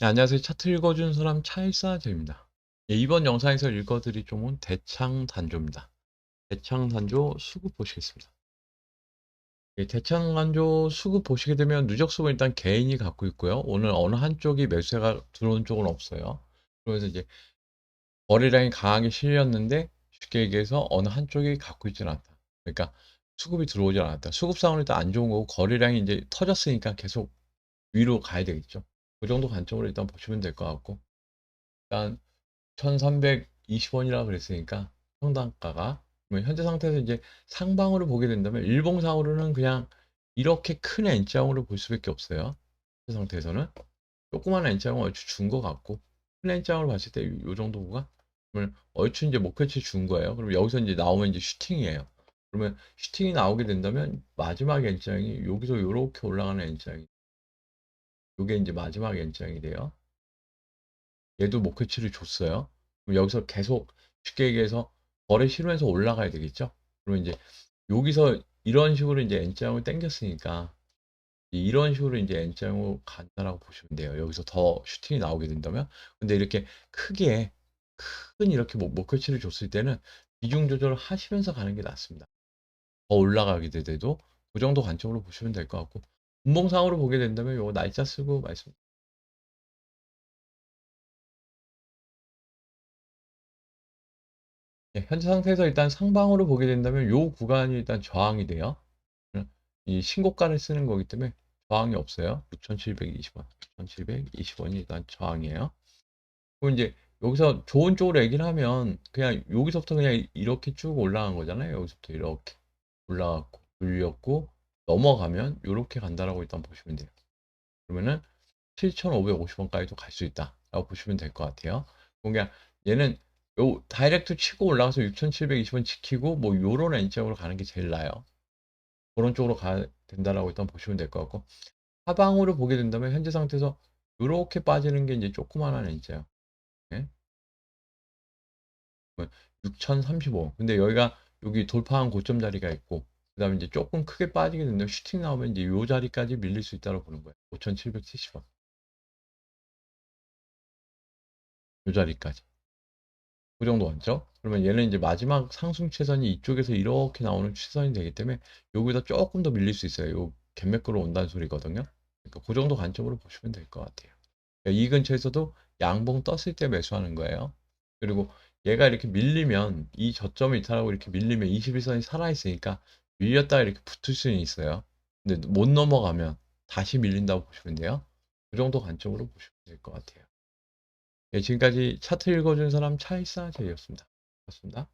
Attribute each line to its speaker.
Speaker 1: 네, 안녕하세요. 차트 읽어준 사람 차일사제입니다. 예, 이번 영상에서 읽어드릴 종은 대창 단조입니다. 대창 단조 수급 보시겠습니다. 예, 대창 단조 수급 보시게 되면 누적 수급은 일단 개인이 갖고 있고요. 오늘 어느 한쪽이 매수가 들어온 쪽은 없어요. 그래서 이제 거래량이 강하게 실렸는데 쉽게 얘기해서 어느 한쪽이 갖고 있지는 않다. 그러니까 수급이 들어오지 않았다. 수급 상황은 일단 안 좋은 거고 거래량이 이제 터졌으니까 계속 위로 가야 되겠죠. 그 정도 관점으로 일단 보시면 될 것 같고 일단 1320원이라 그랬으니까 평단가가 그러면 현재 상태에서 이제 상방으로 보게 된다면 일봉상으로는 그냥 이렇게 큰 N자형으로 볼 수밖에 없어요. 현재 상태에서는 조그만 N자형은 얼추 준 것 같고 큰 N자형으로 봤을 때 이 정도가 그러면 얼추 이제 목표치 준 거예요. 그럼 여기서 이제 나오면 이제 슈팅이에요. 그러면 슈팅이 나오게 된다면 마지막 N자형이 여기서 이렇게 올라가는 N자형이 요게 이제 마지막 N장이 돼요. 얘도 목표치를 줬어요. 그럼 여기서 계속 쉽게 얘기해서 거래 실현해서 올라가야 되겠죠. 그러면 이제 여기서 이런 식으로 이제 N장을 당겼으니까 이런 식으로 이제 N장으로 간다라고 보시면 돼요. 여기서 더 슈팅이 나오게 된다면. 근데 이렇게 크게 큰 이렇게 목- 목표치를 줬을 때는 비중 조절을 하시면서 가는 게 낫습니다. 더 올라가게 되도 그 정도 관점으로 보시면 될 것 같고 분봉상으로 보게 된다면 요거 날짜 쓰고 말씀. 예, 현재 상태에서 일단 상방으로 보게 된다면 요 구간이 일단 저항이 돼요. 음, 이 신고가를 쓰는 거기 때문에 저항이 없어요. 6,720원, 6,720원이 일단 저항이에요. 그럼 이제 여기서 좋은 쪽으로 얘기를 하면 그냥 여기서부터 그냥 이렇게 쭉 올라간 거잖아요. 여기서부터 이렇게 올라갔고 눌렸고 넘어가면 이렇게 간다라고 일단 보시면 돼요. 그러면은 7,550원까지도 갈 수 있다라고 보시면 될 것 같아요. 그러니까 얘는 요 다이렉트 치고 올라가서 6,720원 지키고 뭐 요런 N장으로 가는 게 제일 나아요. 그런 쪽으로 가야 된다라고 일단 보시면 될 것 같고 하방으로 보게 된다면 현재 상태에서 이렇게 빠지는 게 이제 조그만한 N자예요. 네? 6,035. 근데 여기가 여기 돌파한 고점 자리가 있고 그 다음에 이제 조금 크게 빠지게 된다면 슈팅 나오면 이제 요 자리까지 밀릴 수 있다고 보는 거예요. 5,770원. 요 자리까지. 그 정도 왔죠? 그러면 얘는 이제 마지막 상승 최선이 이쪽에서 이렇게 나오는 최선이 되기 때문에 여기다 조금 더 밀릴 수 있어요. 요 갭맥으로 온다는 소리거든요. 그러니까 그 정도 관점으로 보시면 될 것 같아요. 그러니까 이 근처에서도 양봉 떴을 때 매수하는 거예요. 그리고 얘가 이렇게 밀리면 이 저점이 이탈하고 이렇게 밀리면 21선이 살아있으니까 밀렸다가 이렇게 붙을 수는 있어요. 근데 못 넘어가면 다시 밀린다고 보시면 돼요. 그 정도 관점으로 보시면 될 것 같아요. 예, 지금까지 차트 읽어준 사람 차이사 제이였습니다. 고맙습니다.